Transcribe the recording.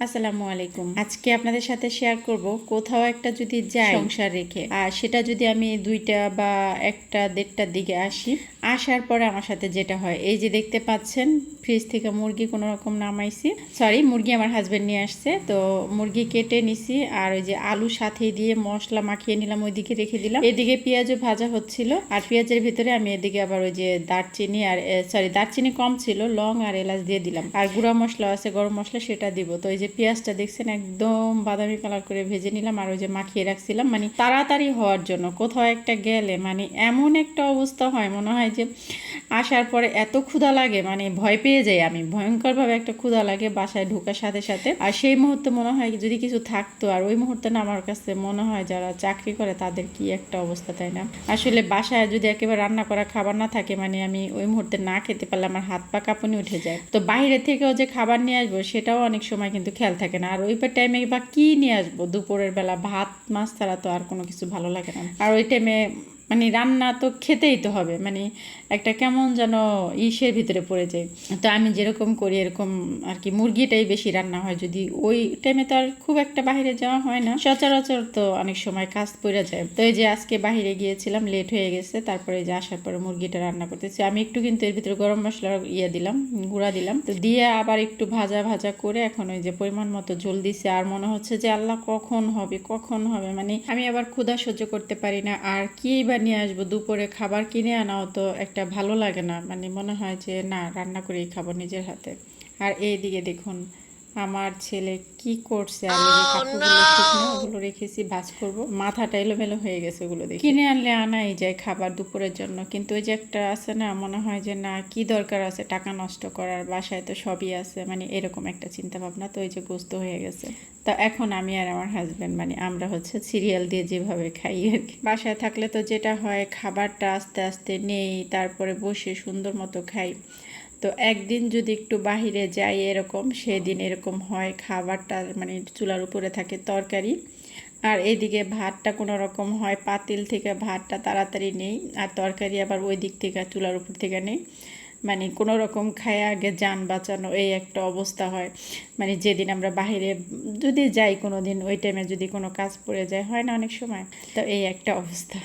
আসসালামু আলাইকুম। আজকে আপনাদের সাথে শেয়ার করব কোথাও একটা যদি যাই সংসার রেখে। আর সেটা যদি আমি দুইটা বা একটা দেড়টার দিকে আসি আসার পরে আমার সাথে যেটা হয়, এই যে দেখতে পাচ্ছেন ফ্রিজ থেকে মুরগি কোনো রকম নামাইছি। সরি মুরগি আমার হাজবেন্ড নিয়ে আসছে, তো মুরগি কেটে নিছি আর ওই যে আলু সাথে দিয়ে মশলা মাখিয়ে নিলাম, ওইদিকে রেখে দিলাম। এদিকে পেঁয়াজও ভাজা হচ্ছিল, আর পেঁয়াজের ভিতরে আমি এদিকে আবার ওই যে দারচিনি আর সরি দারচিনি কম ছিল, লং আর এলাচ দিয়ে দিলাম। আর গুঁড়া মশলা আছে, গরম মশলা সেটা দিব। তো এই যে পেঁয়াজটা দেখছেন, একদম বাদামি কালার করে ভেজে নিলাম আর ওই যে মাখিয়ে রাখছিলাম। মানে তাড়াতাড়ি হওয়ার জন্য, কোথাও একটা গেলে মানে এমন একটা অবস্থা হয়, মনে হয় যে আসার পরে এত ক্ষুধা লাগে মানে ভয় পেয়ে যাই আমি। ভয়ঙ্করভাবে একটা ক্ষুধা লাগে বাসায় ঢোকার সাথে সাথে। আর সেই মুহূর্তে মনে হয় যদি কিছু থাকতো, আর ওই মুহূর্তে না আমার কাছে মনে হয় যারা চাকরি করে তাদের কি একটা অবস্থা, তাই না? আসলে বাসায় যদি একেবারে রান্না করা খাবার না থাকে মানে আমি ওই মুহূর্তে না খেতে পারলে আমার হাত পা কাঁপুনি উঠে যায়। তো বাইরে থেকেও যে খাবার নিয়ে আসব, সেটাও অনেক সময় কিন্তু খেয়াল থাকে না। আর ওই টাইমে বা কি নিয়ে আসব? দুপুরের বেলা ভাত, মাছ ছাড়া তো আর কোনো কিছু ভালো লাগে না। আর ওই টাইমে মানে রান্না তো খেতেই তো হবে। মানে একটা কেমন যেন ইসের ভিতরে পড়ে যায়। তো আমি যেরকম করি এরকম আর কি মুরগিটাই বেশি রান্না হয়। যদি ওই টাইমে তো আর খুব একটা বাইরে যাওয়া হয় না। সচরাচর তো অনেক সময় কাজ পড়ে যায়। তো এই যে আজকে বাইরে গিয়েছিলাম লেট হয়ে গেছে। তারপরে যে আসার পরে মুরগিটা রান্না করতেছি। আমি একটু কিন্তু এর ভিতরে গরম মশলা ইয়ে দিলাম, গুঁড়া দিলাম। তো দিয়ে আবার একটু ভাজা ভাজা করে এখন ওই যে পরিমাণ মতো ঝোল দিছে। আর মনে হচ্ছে যে আল্লাহ কখন হবে কখন হবে? মানে আমি আবার ক্ষুধা সহ্য করতে পারি না। আর কি বা নিয়ে আসব দুপুরে খাবার কিনে আনাও তো একটা ভালো লাগে না। মানে মনে হয় যে না রান্না করেই খাব নিজের হাতে। আর এইদিকে দেখুন আমার ছেলে কি করছে আমি কাপড়গুলো রেখেছি, ভাজ করব। মাথাটা এলোমেলো হয়ে গেছে ওগুলো দেখে। কিনে আনলে আনাই যায় খাবার দুপুরের জন্য। কিন্তু ওই যে একটা আছে না, মনে হয় যে না, কি দরকার আছে টাকা নষ্ট করার? বাসায় তো সবই আছে মানে এরকম একটা চিন্তা ভাবনা তো ওই যে গোস্ত হয়ে গেছে। তো এখন আমি আর আমার হাজব্যান্ড মানে আমরা হচ্ছে সিরিয়াল দিয়ে যেভাবে খাই আর কি। বাসায় থাকলে তো যেটা হয়, খাবারটা আস্তে আস্তে নেই, তারপরে বসে সুন্দর মতো খাই। তো একদিন যদি একটু বাহিরে যাই এরকম, সেদিন এরকম হয়, খাবারটা মানে চুলার উপরে থাকে তরকারি। আর এদিকে ভাতটা কোনো রকম হয়, পাতিল থেকে ভাতটা তাড়াতাড়ি নেই আর তরকারি আবার ওই দিক থেকে, চুলার উপর থেকে নেই। মানে কোনো রকম খায় আগে যান বাঁচানো, এই একটা অবস্থা হয়। মানে যেদিন আমরা বাহিরে যদি যাই কোনো দিন ওই টাইমে যদি কোনো কাজ পড়ে যায়, হয় না অনেক সময়? তো এই একটা অবস্থা।